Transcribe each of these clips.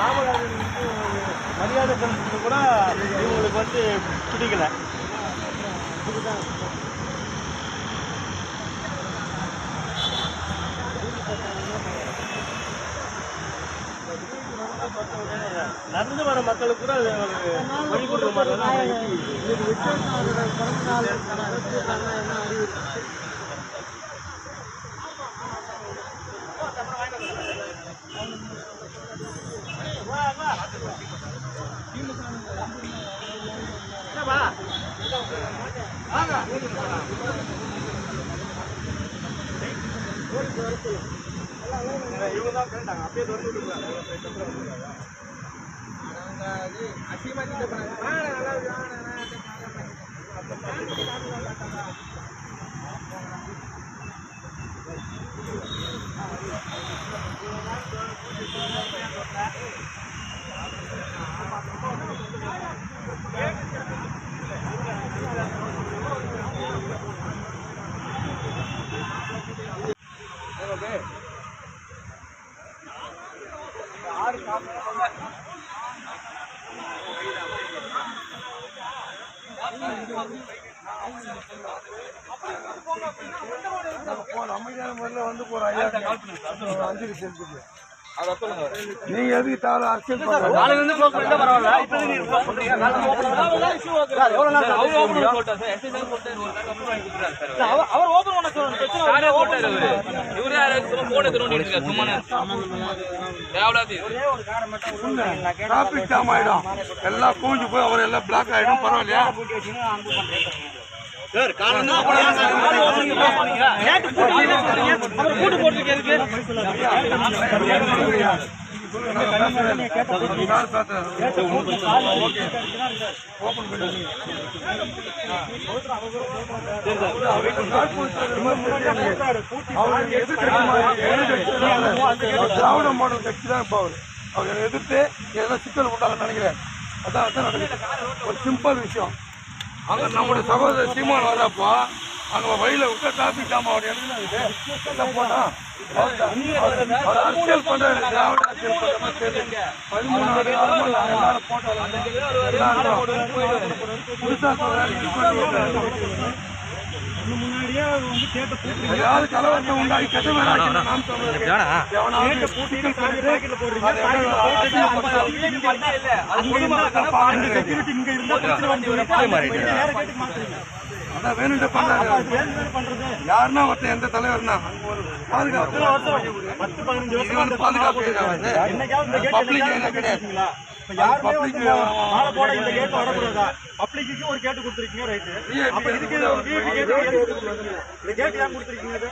காமராஜருக்கு மரியாதை செலுத்துறது கூட இவங்களுக்கு வந்து பிடிக்கல. நடந்து வர மக்களுக்கு கூட அது ஒரு வழி கொடுக்குற மாதிரி இவங்க தான் கேட்டாங்க. அப்படியே வந்து விட்டுருக்காங்க அமைதியான முறையில் வந்து போற ஐயா அஞ்சலி செலுத்துது நீங்க எதுக்கு தேவை அரசியல் அவர் ஓபன் பண்ண டிராபிக் ஜாம் ஆயிடும். எல்லாம் கூஞ்சு போய் அவர் எல்லாம் பிளாக் ஆயிடும். பரவாயில்லையா? சார் காலையில இருந்து போட்டு திராவிட மாடல் கட்சி தான் இப்போ அவர் அவர் எதிர்த்து சிக்கல் உண்டாக நினைக்கிறேன். அதான் அதான் ஒரு சிம்பிள் விஷயம். அங்கே நம்முடைய சகோதரர் சீமான் வர்றப்போ அங்கே வழியில் விட்டு டிராஃபிக் ஜாம் அவர் அவர் அரசியல் பண்ணுறாரு திராவிட அரசியல் பதிமூணாவது எல்லாரும் போட்டோம். புதுசா சொல்றாரு இது பண்ணி ஏதாவது கலவரத்தை உண்டாகி கெட்ட அதான் வேணும்ட்டு பண்றாங்க. யாருன்னா ஒருத்தன் எந்த தலைவர்னா? பாதுகாப்பு வந்து. பாதுகாப்பு பப்ளிக் என்ன கிடையாது. பப்ளிக் மாலை போட இந்த கேட் வரக்கூடாதா? பப்ளிக்கு ஒரு கேட்டு கொடுத்துருக்கீங்க ரைட்டு. அப்ப இதுக்கு ஒரு கேட்டு? இந்த கேட்டு ஏன் கொடுத்துருக்கீங்க?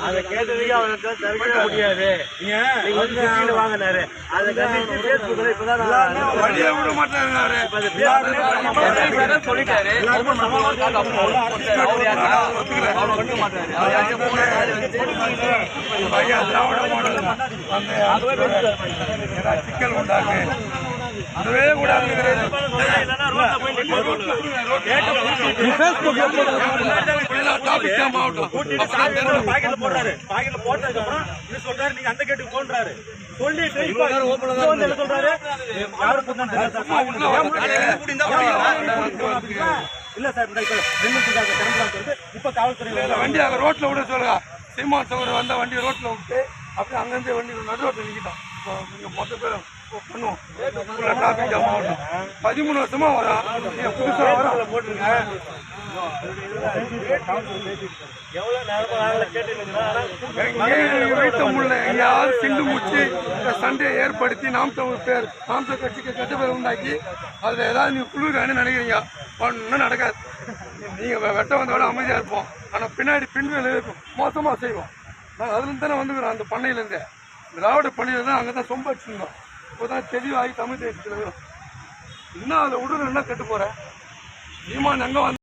அதை கேட்டதுக்கு அவருக்கு தவிர்க்க முடியாது. வாங்கினாரு. அதை சொல்லிட்டாரு அந்த சிக்கல் உண்டாக்கு. அதுவே கூடாது. ரோட்ல அந்த கேட்டுக்கு போன்றாரு. சொல்லிட்டு என்ன சொல்றாரு. இல்ல சார் இப்ப காவல்துறை வண்டி அங்கே ரோட்டில் விட சொல்லுங்க. சீமான் சகோதரர் வந்த வண்டி ரோட்டில் விட்டு அப்படியே அங்கேருந்து வண்டி நடு இப்போ நீங்கள் மொத்த பேரும் பண்ணுவோம் டிராஃபிக் ஜாம் பதிமூணு வருஷமா வரோம் நீங்கள் புதுசாக வரோம் போட்டுருங்க எங்கேயாவது இந்த சண்டையை ஏற்படுத்தி நாம் தமிழ் பேர் நாம் தமிழ் கட்சிக்கு கெட்ட பேர் உண்டாக்கி அதில் ஏதாவது நீங்கள் குளிர்கான்னு நினைக்கிறீங்க ஒன்றும் நடக்காது நீங்கள் வெட்ட வந்தோட அமைதியாக இருப்போம் ஆனால் பின்னாடி பின்வேல இருக்கும் மோசமாக செய்வோம். நாங்கள் அதுலேருந்து தானே வந்துக்கிறோம் அந்த பண்ணையிலேருந்து. திராவிட பண்ணையில் தான் அங்கே தான் சொம்ப வச்சுருந்தோம் இப்போ தான் தெளிவாகி தமிழ் தேசத்தில் இருக்கிறோம் இன்னும் அதை விடுறதுன்னா கெட்டு போகிறேன் சீமான் எங்கே வந்து